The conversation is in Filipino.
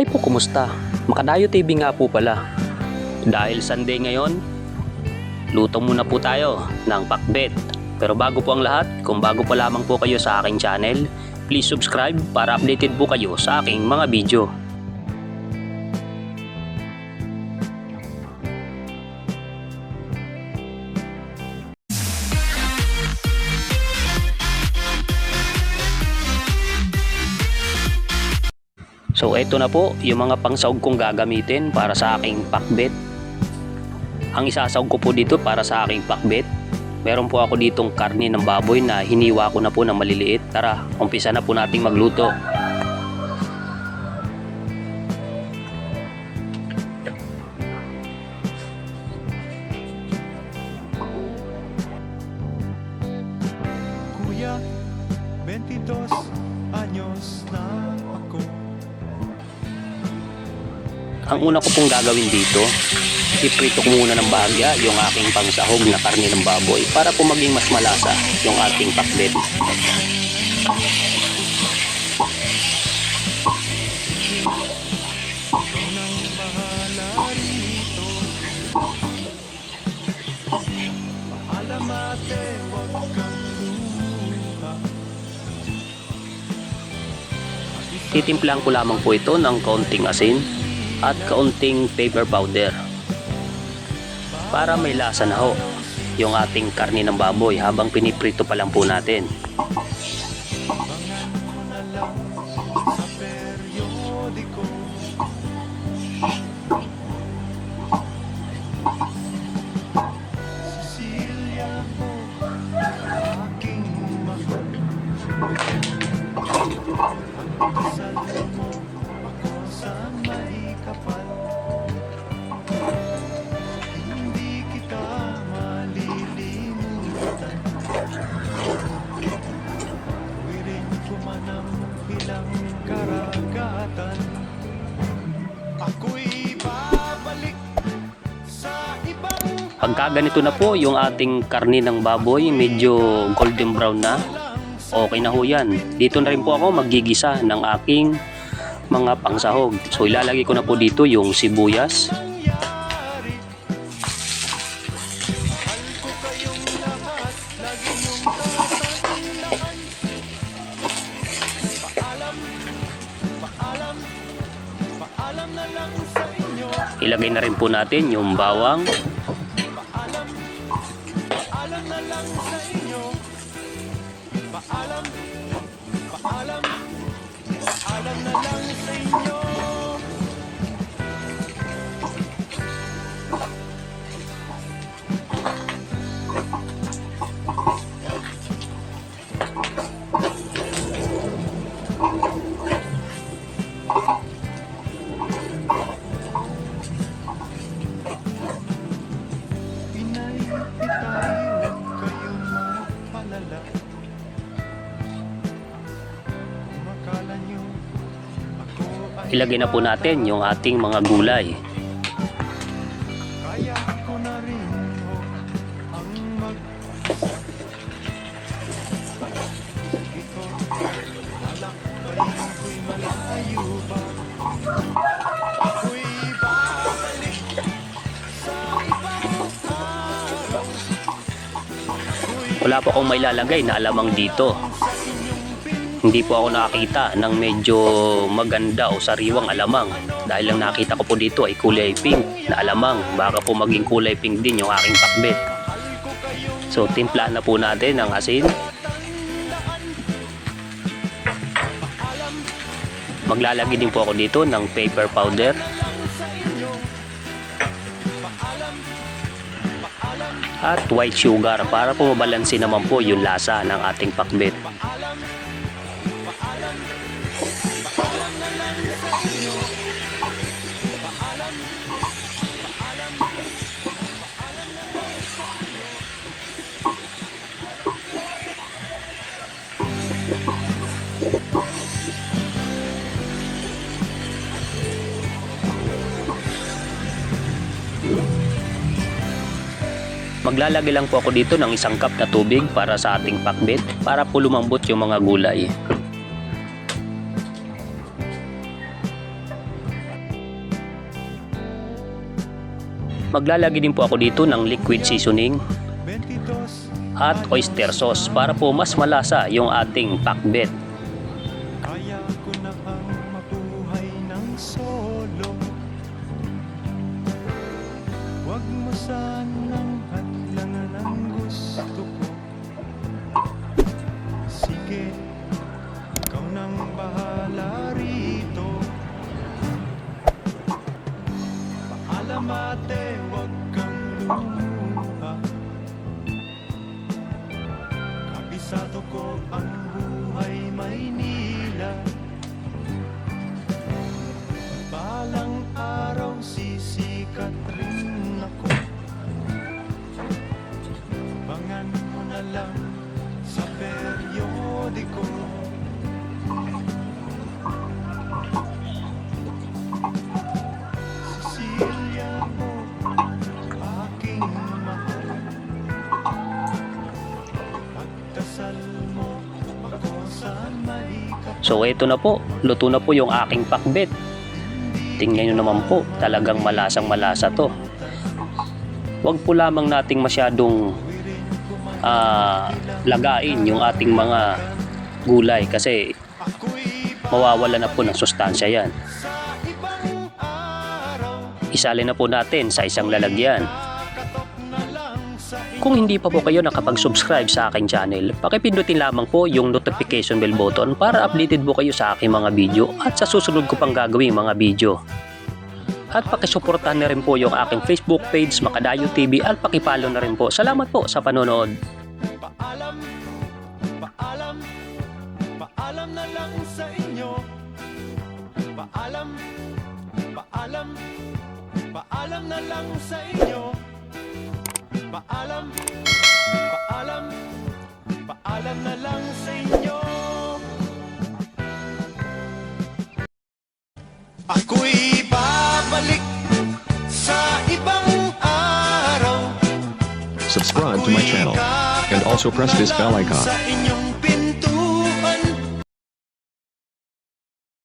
Hi po, kumusta? Makadayo TV nga po pala. Dahil Sunday ngayon, luto muna po tayo ng pakbet. Pero bago po ang lahat, kung bago pa lamang po kayo sa aking channel, please subscribe para updated po kayo sa aking mga video. So eto na po yung mga pangsaog kong gagamitin para sa aking pakbet. Ang isasaog ko po dito para sa aking pakbet. Meron po ako ditong karne ng baboy na hiniwa ko na po ng maliliit. Tara, umpisa na po nating magluto. Kuya, 22 anyos na ako Ang una ko pong gagawin dito, iprito ko muna ng bahagya yung aking pangsahog na karne ng baboy para po maging mas malasa yung ating pakbet. Titimplahan ko lamang po ito ng kaunting asin at kaunting paper powder para may lasa na ho yung ating karne ng baboy habang piniprito pa lang po natin. Pagka ganito na po yung ating karne ng baboy medyo golden brown na okay na ho yan. Dito na rin po ako magigisa ng aking mga pangsahog. So ilalagay ko na po dito yung sibuyas, ilagay na rin po natin yung bawang, Paalam, paalam, paalam na lang sa inyo ilagay na po natin yung ating mga gulay. Wala po akong mailalagay na alamang dito. Hindi po ako nakakita ng medyo maganda o sariwang alamang. Dahil lang nakita ko po dito ay kulay pink na alamang. Baka po maging kulay pink din yung aking pakbet. So timplahan na po natin ang asin. Maglalagay din po ako dito ng paper powder at white sugar para po mabalansin naman po yung lasa ng ating pakbet. Maglalagay lang po ako dito ng isang cup na tubig para sa ating pakbet para po lumambot yung mga gulay. Maglalagay din po ako dito ng liquid seasoning 22 at oyster sauce para po mas malasa yung ating pakbet. Huwag mo sanang ko ang buhay Maynila. Balang araw sisikat rin ako. Bangan mo na lang So ito na po, luto na po yung aking pakbet. Tingnan nyo naman po, talagang malasang malasa to. Huwag po lamang nating masyadong ah, lagain yung ating mga gulay kasi mawawala na po ng sustansya yan. Isali na po natin sa isang lalagyan. Kung hindi pa po kayo nakapag-subscribe sa aking channel, pakipindutin lamang po yung notification bell button para updated po kayo sa aking mga video at sa susunod ko pang gagawing mga video. At pakisuportahan na rin po yung aking Facebook page Makadayo TV at pakipalo na rin po. Salamat po sa panonood. Paalam, paalam, paalam na lang sa inyo Paalam, paalam, paalam na lang sa inyo Paalam, paalam, paalam na lang sa inyo. Ako'y babalik sa ibang araw. Subscribe to my channel. And also press this bell icon.